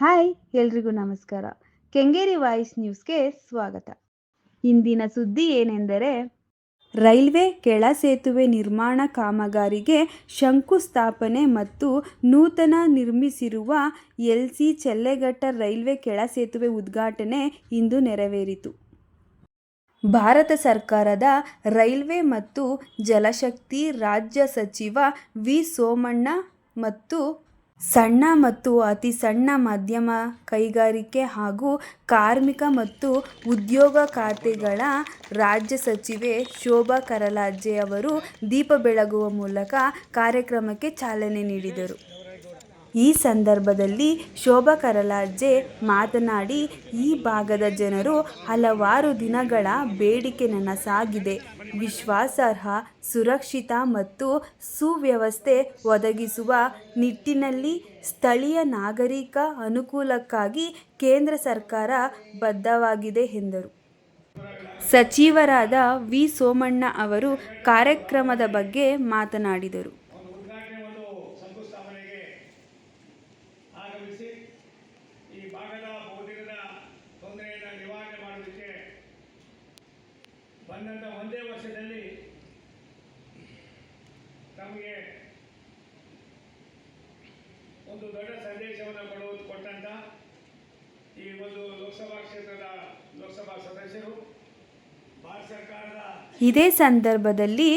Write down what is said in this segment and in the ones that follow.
Hi, ಎಲ್ರಿಗೂ ನಮಸ್ಕಾರ. Kengeri voice ನ್ಯೂಸ್ಗೆ ಸ್ವಾಗತ. ಇಂದಿನ ಸುದ್ದಿ ಏನೆಂದರೆ, ರೈಲ್ವೆ ಕೆಳ ಸೇತುವೆ ನಿರ್ಮಾಣ ಕಾಮಗಾರಿಗೆ ಶಂಕುಸ್ಥಾಪನೆ ಮತ್ತು ನೂತನ ನಿರ್ಮಿಸಿರುವ ಎಲ್ ಸಿ ಚೆಲ್ಲೆಘಟ್ಟ ರೈಲ್ವೆ ಕೆಳ ಸೇತುವೆ ಉದ್ಘಾಟನೆ ಇಂದು ನೆರವೇರಿತು. ಭಾರತ ಸರ್ಕಾರದ ರೈಲ್ವೆ ಮತ್ತು ಜಲಶಕ್ತಿ ರಾಜ್ಯ ಸಚಿವ ವಿ ಸೋಮಣ್ಣ ಮತ್ತು ಸಣ್ಣ ಮತ್ತು ಅತಿ ಸಣ್ಣ ಮಧ್ಯಮ ಕೈಗಾರಿಕೆ ಹಾಗೂ ಕಾರ್ಮಿಕ ಮತ್ತು ಉದ್ಯೋಗ ಖಾತೆಗಳ ರಾಜ್ಯ ಸಚಿವೆ ಶೋಭಾ ಕರಂದ್ಲಾಜೆ ಅವರು ದೀಪ ಬೆಳಗುವ ಮೂಲಕ ಕಾರ್ಯಕ್ರಮಕ್ಕೆ ಚಾಲನೆ ನೀಡಿದರು. ಈ ಸಂದರ್ಭದಲ್ಲಿ ಶೋಭಾ ಕರಲಾರ್ಜೆ ಮಾತನಾಡಿ, ಈ ಭಾಗದ ಜನರು ಹಲವಾರು ದಿನಗಳ ಬೇಡಿಕೆ ನನಸಾಗಿದೆ. ವಿಶ್ವಾಸಾರ್ಹ, ಸುರಕ್ಷಿತ ಮತ್ತು ಸುವ್ಯವಸ್ಥೆ ಒದಗಿಸುವ ನಿಟ್ಟಿನಲ್ಲಿ ಸ್ಥಳೀಯ ನಾಗರಿಕ ಅನುಕೂಲಕ್ಕಾಗಿ ಕೇಂದ್ರ ಸರ್ಕಾರ ಬದ್ಧವಾಗಿದೆ ಎಂದರು. ಸಚಿವರಾದ ವಿ ಸೋಮಣ್ಣ ಅವರು ಕಾರ್ಯಕ್ರಮದ ಬಗ್ಗೆ ಮಾತನಾಡಿದರು ಉದ್ಘಾಟನೆ ಒಂದು ಶಂಕುಸ್ಥಾಪನೆಗೆ ಆಗಮಿಸಿ ಈ ಭಾಗದ ಬಹುದಿನದ ತೊಂದರೆಯನ್ನು ನಿವಾರಣೆ ಮಾಡೋದಕ್ಕೆ ಬಂದಂಥ ಒಂದೇ ವರ್ಷದಲ್ಲಿ ತಮಗೆ ಒಂದು ದೊಡ್ಡ ಸಂದೇಶವನ್ನು ಕೊಡುವುದು ಕೊಟ್ಟಂತ ಈ ಒಂದು ಲೋಕಸಭಾ ಕ್ಷೇತ್ರದ ಲೋಕಸಭಾ ಸದಸ್ಯರು. ಭಾರತ ಸರ್ಕಾರದ ಇದೇ ಸಂದರ್ಭದಲ್ಲಿ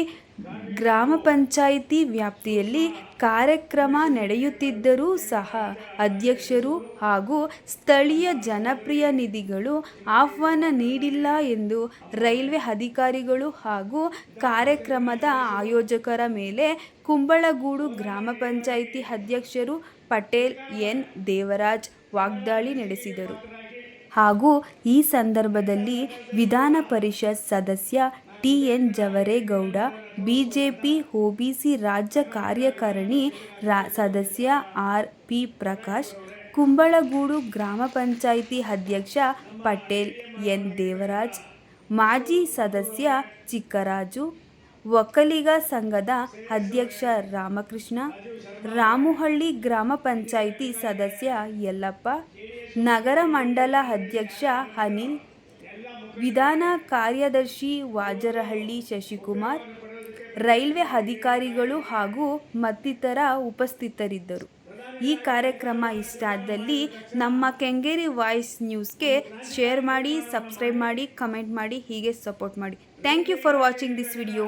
ಗ್ರಾಮ ಪಂಚಾಯಿತಿ ವ್ಯಾಪ್ತಿಯಲ್ಲಿ ಕಾರ್ಯಕ್ರಮ ನಡೆಯುತ್ತಿದ್ದರೂ ಸಹ ಅಧ್ಯಕ್ಷರು ಹಾಗೂ ಸ್ಥಳೀಯ ಜನಪ್ರಿಯ ನಿಧಿಗಳು ಆಹ್ವಾನ ನೀಡಿಲ್ಲ ಎಂದು ರೈಲ್ವೆ ಅಧಿಕಾರಿಗಳು ಹಾಗೂ ಕಾರ್ಯಕ್ರಮದ ಆಯೋಜಕರ ಮೇಲೆ ಕುಂಬಳಗೂಡು ಗ್ರಾಮ ಪಂಚಾಯಿತಿ ಅಧ್ಯಕ್ಷರು ಪಟೇಲ್ ಎನ್. ದೇವರಾಜ್ ವಾಗ್ದಾಳಿ ನಡೆಸಿದರು. ಹಾಗೂ ಈ ಸಂದರ್ಭದಲ್ಲಿ ವಿಧಾನ ಪರಿಷತ್ ಸದಸ್ಯ T N Javaregowda, BJP OBC ರಾಜ್ಯ ಕಾರ್ಯಕಾರಿಣಿ ರಾ, ಸದಸ್ಯ ಆರ್. ಪಿ. ಪ್ರಕಾಶ್, ಕುಂಬಳಗೂಡು ಗ್ರಾಮ ಪಂಚಾಯಿತಿ ಅಧ್ಯಕ್ಷ ಪಟೇಲ್ ಎನ್. ದೇವರಾಜ್, ಮಾಜಿ ಸದಸ್ಯ ಚಿಕ್ಕರಾಜು, ಒಕ್ಕಲಿಗ ಸಂಘದ ಅಧ್ಯಕ್ಷ ರಾಮಕೃಷ್ಣ, ರಾಮುಹಳ್ಳಿ ಗ್ರಾಮ ಪಂಚಾಯಿತಿ ಸದಸ್ಯ ಯಲ್ಲಪ್ಪ, ನಗರ ಮಂಡಲ ಅಧ್ಯಕ್ಷ ಅನಿಲ್ ವಿಧಾನ ಕಾರ್ಯದರ್ಶಿ ವಾಜರಹಳ್ಳಿ ಶಶಿಕುಮಾರ್, ರೈಲ್ವೆ ಅಧಿಕಾರಿಗಳು ಹಾಗೂ ಮತ್ತಿತರ ಉಪಸ್ಥಿತರಿದ್ದರು. ಈ ಕಾರ್ಯಕ್ರಮ ಇಷ್ಟ ಆದಲ್ಲಿ ನಮ್ಮ ಕೆಂಗೇರಿ ವಾಯ್ಸ್ ನ್ಯೂಸ್ಗೆ ಶೇರ್ ಮಾಡಿ, ಸಬ್ಸ್ಕ್ರೈಬ್ ಮಾಡಿ, ಕಮೆಂಟ್ ಮಾಡಿ, ಹೀಗೆ ಸಪೋರ್ಟ್ ಮಾಡಿ. Thank you for watching this video.